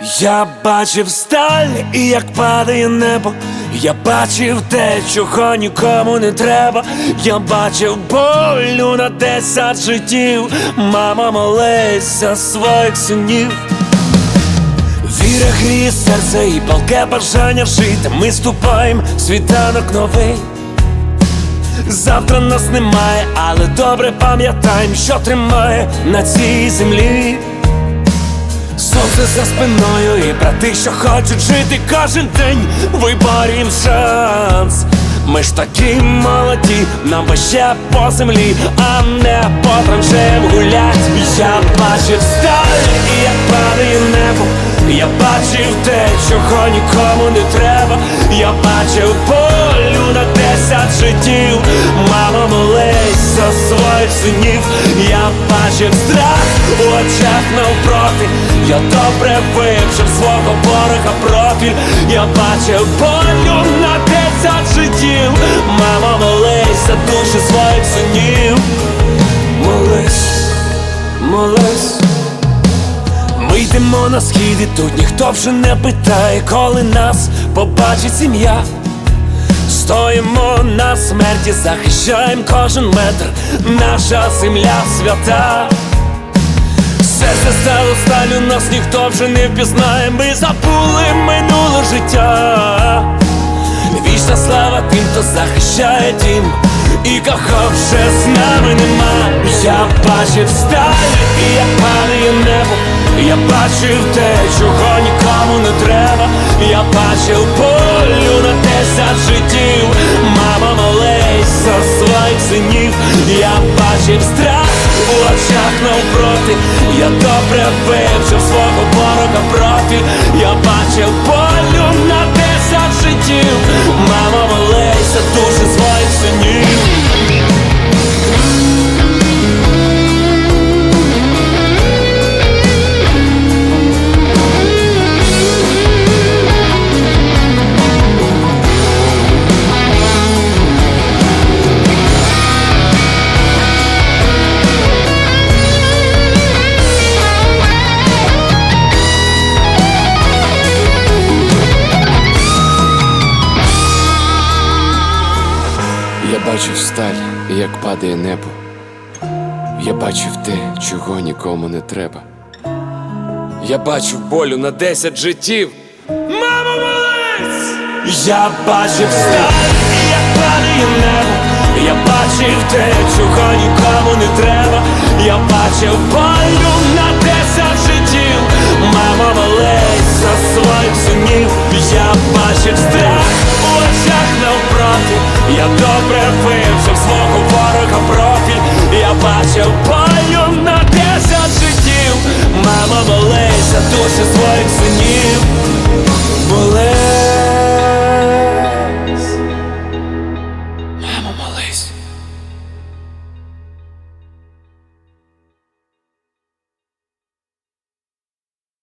Я бачив сталь і як падає небо. Я бачив те, чого нікому не треба. Я бачив болю на десять життів. Мама молись за своїх синів. Віра гріє серце і палке бажання жити. Ми ступаємо в світанок новий. Завтра нас немає, але добре пам'ятаємо, що тримає на цій землі. Сонце за спиною і брати, що хочуть жити кожен день, виборім шанс. Ми ж такі молоді, нам би ще по землі, а не по траншеям гулять. Я бачив сталь, і як падає небо. Я бачив те, чого нікому не треба. Я бачив полю на десять життів. Молись синів. Я бачив страх у очах навпроти. Я добре вивчив свого ворога профіль. Я бачив полю на десять життів. Мама молись за душі своїх синів. Молись, молись. Ми йдемо на схід і тут ніхто вже не питає, коли нас побачить сім'я. Стоїмо на смерті, захищаємо кожен метр, наша земля свята. Серце стало сталю, нас ніхто вже не впізнає, ми забули минуле життя. Вічна слава тим, хто захищає дім, і кого вже з нами нема. Я бачив сталь, і як падає небо. Я бачив те, чого нікому не треба. Я бачив полю на десять життів. Мама молись за своїх синів. Я бачив страх у очах навпроти. Я добре вивчив свого ворога проти, Я бачив полю на десять життів. Бачив сталь, як падає небо. Я бачив те, чого нікому не треба. Я бачив болю на десять життів. Мамо, молись! Я бачив сталь, як падає небо. Я бачив те, чого нікому не треба. Я бачив болю на десять життів. Мама молись за своїх синів. Я бачив страх. Я добре вивчив свого ворога профіль. Я бачив